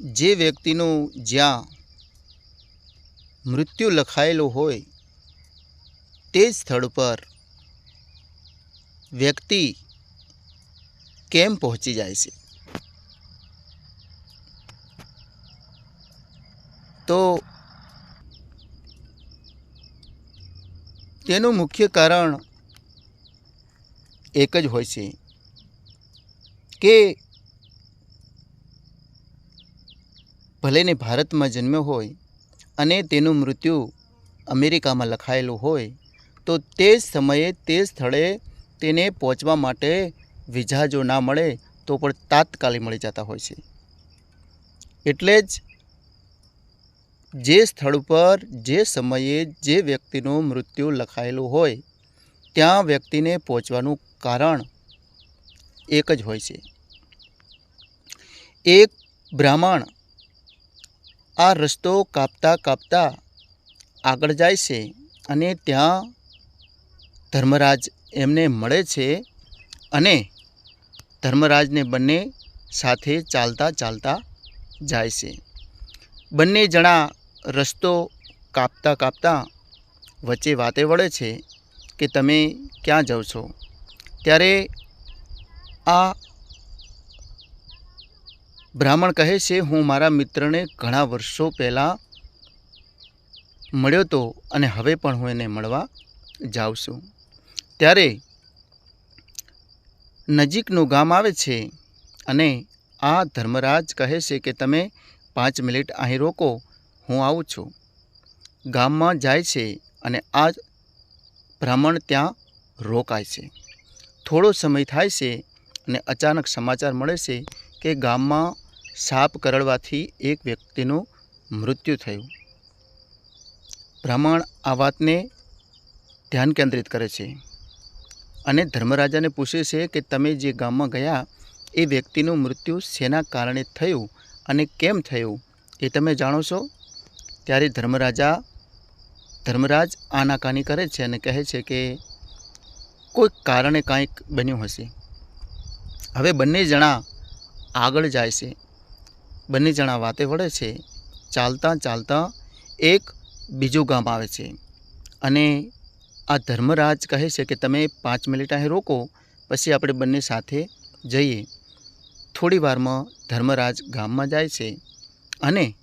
જે વ્યક્તિનું જ્યાં મૃત્યુ લખાયેલું હોય, તે સ્થળ પર વ્યક્તિ કેમ પહોંચી જાય છે? તો તેનું મુખ્ય કારણ એક જ હોય છે કે ભલે ને ભારતમાં જન્મ્યો હોય અને તેનું મૃત્યુ અમેરિકામાં લખાયેલું હોય, તો તે જ સમયે તે સ્થળે તેને પહોંચવા માટે વિઝા જો ના મળે તો પણ તાત્કાલિક મળી જતા હોય છે. એટલે જ જે સ્થળ પર જે સમયે જે વ્યક્તિનું મૃત્યુ લખાયેલું હોય, ત્યાં વ્યક્તિને પહોંચવાનું કારણ એક જ હોય છે. એક બ્રાહ્મણ આ રસ્તો કાપતા કાપતા આગળ જાય છે અને ત્યાં ધર્મરાજ એમને મળે છે અને ધર્મરાજને બંને સાથે ચાલતા ચાલતા જાય છે. બંને જણા રસ્તો કાપતા કાપતા વચ્ચે વાતે વળે છે કે તમે ક્યાં જાઓ છો? ત્યારે આ બ્રાહ્મણ કહે છે, હું મારા મિત્રને ઘણા વર્ષો પહેલાં મળ્યો તો અને હવે પણ હું એને મળવા જાઉં છું. ત્યારે નજીકનું ગામ આવે છે અને આ ધર્મરાજ કહે છે કે, તમે પાંચ મિનિટ અહીં રોકો, હું આવું છું. ગામમાં જાય છે અને આ બ્રાહ્મણ ત્યાં રોકાય છે. થોડો સમય થાય છે અને અચાનક સમાચાર મળે છે કે ગામમાં સાપ કરડવાથી એક વ્યક્તિનું મૃત્યુ થયું. બ્રાહ્મણ આ વાતને ધ્યાન કેન્દ્રિત કરે છે અને ધર્મરાજાને પૂછે છે કે તમે જે ગામમાં ગયા, એ વ્યક્તિનું મૃત્યુ શેના કારણે થયું અને કેમ થયું એ તમે જાણો છો? ત્યારે ધર્મરાજા, ધર્મરાજ આનાકાની કરે છે અને કહે છે કે કોઈક કારણે કાંઈક બન્યું હશે. હવે બંને જણા આગળ જાય છે. બંને જણા વાતે વળે છે. ચાલતા ચાલતા એક બીજું ગામ આવે છે. અને આ ધર્મરાજ કહે છે કે તમે પાંચ મિનિટ અહીં રોકો, પછી આપણે બંને સાથે જઈએ. થોડી વારમાં ધર્મરાજ ગામમાં જાય છે અને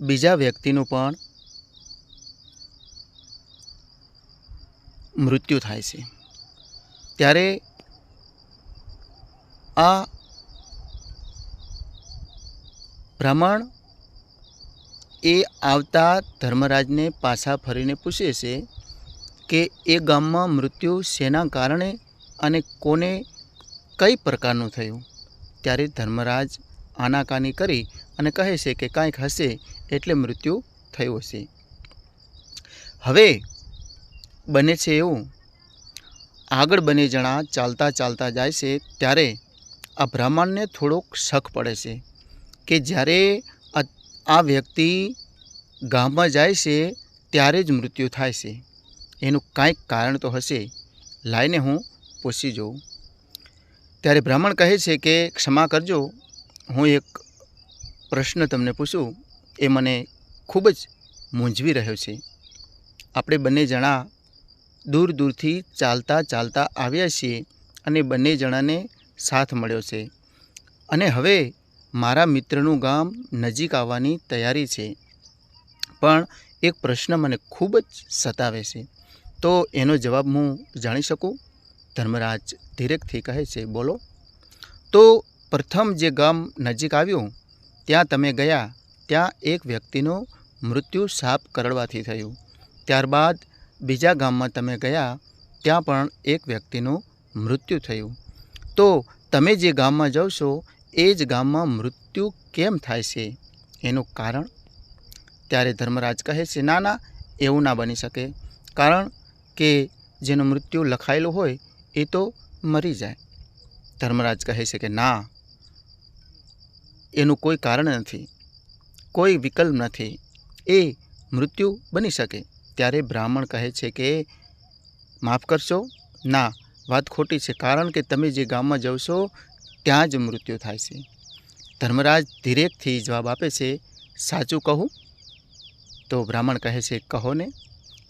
બીજા વ્યક્તિનું પણ મૃત્યુ થાય છે. ત્યારે આ બ્રાહ્મણ એ આવતા ધર્મરાજને પાછા ફરીને પૂછે છે કે એ ગામમાં મૃત્યુ શેના કારણે અને કોને કઈ પ્રકારનું થયું? ત્યારે ધર્મરાજ આનાકાની કરી અને કહે છે કે કાંઈક હશે એટલે મૃત્યુ થયું હશે. હવે બને છે એવું. આગળ બને જણા ચાલતા ચાલતા જાય છે ત્યારે આ બ્રાહ્મણને થોડોક શક પડે છે. કે જ્યારે આ વ્યક્તિ ગામમાં જાય છે, ત્યારે જ મૃત્યુ થાય છે. એનું કાંઈક કારણ તો હશે. લાઈને હું પૂછી જોઉં. ત્યારે બ્રાહ્મણ કહે છે કે, ક્ષમા કરજો. હું એક પ્રશ્ન તમને પૂછું. એ મને ખૂબ જ મૂંઝવી રહ્યો છે. આપણે બંને જણા દૂર દૂરથી ચાલતા ચાલતા આવ્યા છીએ અને બંને જણાને સાથ મળ્યો છે. અને હવે મારા મિત્રનું ગામ નજીક આવવાની તૈયારી છે. પણ એક પ્રશ્ન મને ખૂબ જ સતાવે છે. તો એનો જવાબ હું જાણી શકું? ધર્મરાજ ધીરેકથી કહે છે, બોલો. તો પ્રથમ જે ગામ નજીક આવ્યું, ત્યાં તમે ગયા, ત્યાં એક વ્યક્તિનું મૃત્યુ સાપ કરડવાથી થયું. ત્યારબાદ બીજા ગામમાં તમે ગયા, ત્યાં પણ એક વ્યક્તિનું મૃત્યુ થયું. તો તમે જે ગામમાં જાઓ એ જ ગામમાં મૃત્યુ કેમ થાય છે? એનું કારણ? ત્યારે ધર્મરાજ કહે છે, ના ના, એવું ના બની શકે. કારણ કે જેનું મૃત્યુ લખાયેલું હોય, એ તો મરી જાય. ધર્મરાજ કહે છે કે, ના, એનું કોઈ કારણ નથી. કોઈ વિકલ્પ નથી. એ મૃત્યુ બની શકે. ત્યારે બ્રાહ્મણ કહે છે કે, માફ કરશો. ના, વાત ખોટી છે. કારણ કે તમે જે ગામમાં છો ત્યાં જ મૃત્યુ થાય છે. ધર્મરાજ ધીરેકથી જવાબ આપે છે, સાચું કહું? તો બ્રાહ્મણ કહે છે, કહો ને,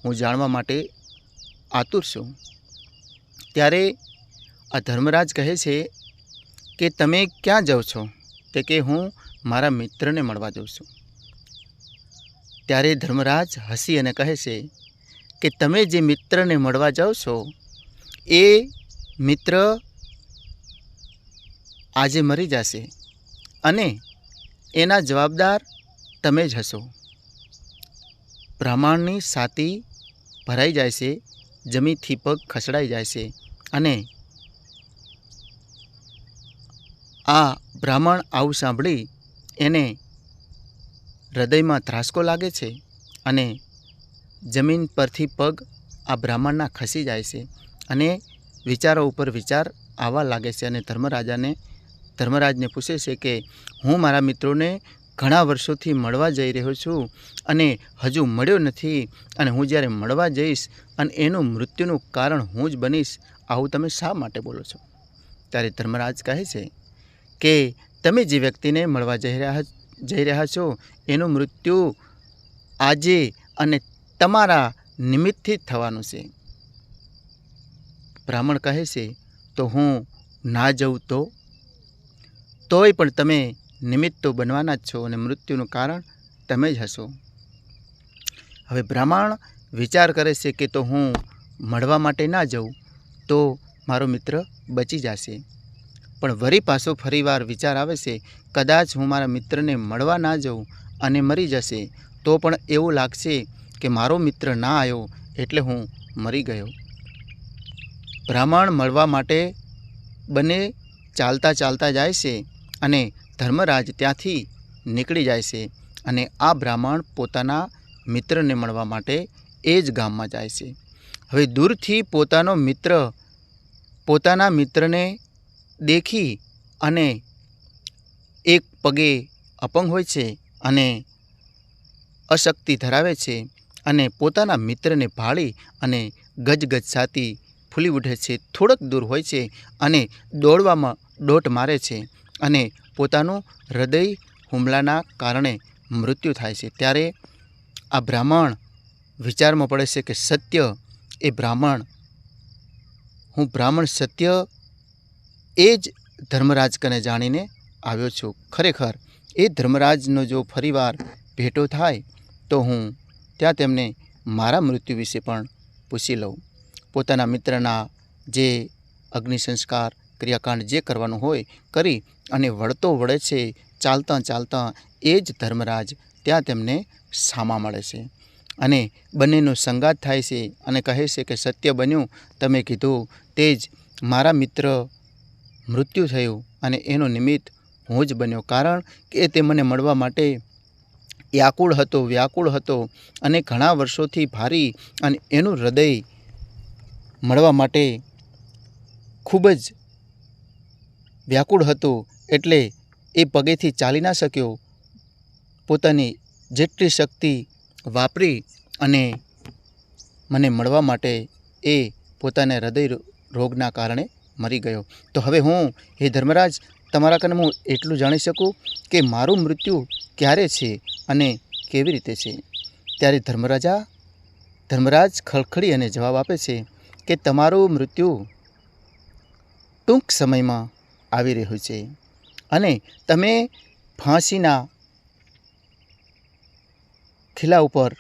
હું જાણવા માટે આતુર છું. ત્યારે આ ધર્મરાજ કહે છે કે, તમે ક્યાં જાઓ છો? તે કે, હું મારા મિત્રને મળવા જાઉં છું. ત્યારે ધર્મરાજ હસી અને કહે છે કે, તમે જે મિત્રને મળવા જાઓ છો, એ મિત્ર આજે મરી જશે અને એના જવાબદાર તમે જ હશો. બ્રાહ્મણની સાતી ભરાઈ જાય છે જમીનથી પગ ખસડાઈ જાય છે અને આ બ્રાહ્મણ આવું સાંભળી એને હૃદયમાં ત્રાસકો લાગે છે અને જમીન પરથી પગ આ બ્રાહ્મણના ખસી જાય છે અને વિચારો ઉપર વિચાર આવવા લાગે છે અને ધર્મરાજાને ધર્મરાજને પૂછે છે કે, હું મારા મિત્રોને ઘણા વર્ષોથી મળવા જઈ રહ્યો છું અને હજુ મળ્યો નથી અને હું જ્યારે મળવા જઈશ અને એનું મૃત્યુનું કારણ હું જ બનીશ, આવું તમે શા માટે બોલો છો? ત્યારે ધર્મરાજ કહે છે કે, તમે જે વ્યક્તિને મળવા જઈ રહ્યા જઈ રહ્યા છો, એનું મૃત્યુ આજે અને તમારા નિમિત્તથી જ થવાનું છે. બ્રાહ્મણ કહે છે, તો હું ના જઉં તો તોય પણ તમે નિમિત્ત તો બનવાના જ છો અને મૃત્યુનું કારણ તમે જ હશો. હવે બ્રાહ્મણ વિચાર કરે છે કે તો હું મળવા માટે ના જઉં, તો મારો મિત્ર બચી જશે. પણ વરી પાછો ફરીવાર વિચાર આવે છે, કદાચ હું મારા મિત્રને મળવા ના જઉં અને મરી જશે, તો પણ એવું લાગશે કે મારો મિત્ર ના આવ્યો એટલે હું મરી ગયો. બ્રાહ્મણ મળવા માટે બંને ચાલતા ચાલતા જાય છે અને ધર્મરાજ ત્યાંથી નીકળી જાય છે અને આ બ્રાહ્મણ પોતાના મિત્રને મળવા માટે એ જ ગામમાં જાય છે. હવે દૂરથી પોતાનો મિત્ર, પોતાના મિત્રને દેખી અને એક પગે અપંગ હોય છે અને અશક્તિ ધરાવે છે અને પોતાના મિત્રને ભાળી અને ગજગજ છાતી ફૂલી ઉઠે છે. થોડોક દૂર હોય છે અને દોડવામાં દોટ મારે છે. અને પોતાનું હૃદય હુમલાના કારણે મૃત્યુ થાય છે. ત્યારે આ બ્રાહ્મણ વિચારમાં પડે છે કે સત્ય એ બ્રાહ્મણ. હું બ્રાહ્મણ સત્ય એ જ ધર્મરાજ કને જાણીને આવ્યો છું. ખરેખર એ ધર્મરાજનો જો ફરીવાર ભેટો થાય, તો હું ત્યાં તેમને મારા મૃત્યુ વિશે પણ પૂછી લઉં. પોતાના મિત્રના જે અગ્નિ સંસ્કાર ક્રિયાકાંડ જે કરવાનું હોય કરી અને વળતો વળે છે, ચાલતાં ચાલતાં એ જ ધર્મરાજ ત્યાં તેમને સામા મળે છે. અને બંનેનો સંગાત થાય છે અને કહે છે કે, સત્ય બન્યું, તમે કીધું તે જ મારા મિત્ર મૃત્યુ થયું અને એનો નિમિત્ત હું જ બન્યો. કારણ કે તે મને મળવા માટે વ્યાકુળ હતો વ્યાકુળ હતો અને ઘણા વર્ષોથી ભારી અને એનું હૃદય મળવા માટે ખૂબ જ વ્યાકુળ હતું એટલે એ પગેથી ચાલી ના શક્યો. પોતાની જેટલી શક્તિ વાપરી અને મને મળવા માટે એ પોતાના હૃદય રોગના કારણે મરી ગયો. તો હવે હું, હે ધર્મરાજ, તમારા કને હું એટલું જાણી શકું કે મારું મૃત્યુ ક્યારે છે અને કેવી રીતે છે? ત્યારે ધર્મરાજા, ધર્મરાજ ખળખળી અને જવાબ આપે છે કે તમારું મૃત્યુ ટૂંક સમયમાં આવી રહ્યું છે. અને તમે ફાંસીના ખીલા ઉપર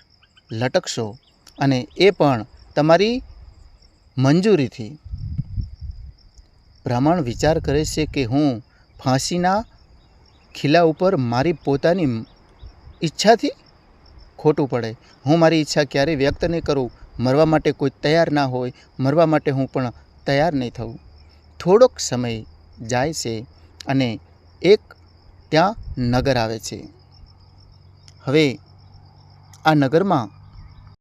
લટકશો અને એ પણ તમારી મંજૂરીથી. બ્રાહ્મણ વિચાર કરે છે કે હું ફાંસીના ખીલા ઉપર મારી પોતાની ઈચ્છાથી ખોટું પડે. હું મારી ઈચ્છા ક્યારેય વ્યક્ત નહીં કરું. મરવા માટે કોઈ તૈયાર ના હોય. મરવા માટે હું પણ તૈયાર નહીં થઉં. થોડોક સમય જાય છે અને એક ત્યાં નગર આવે છે. હવે આ નગરમાં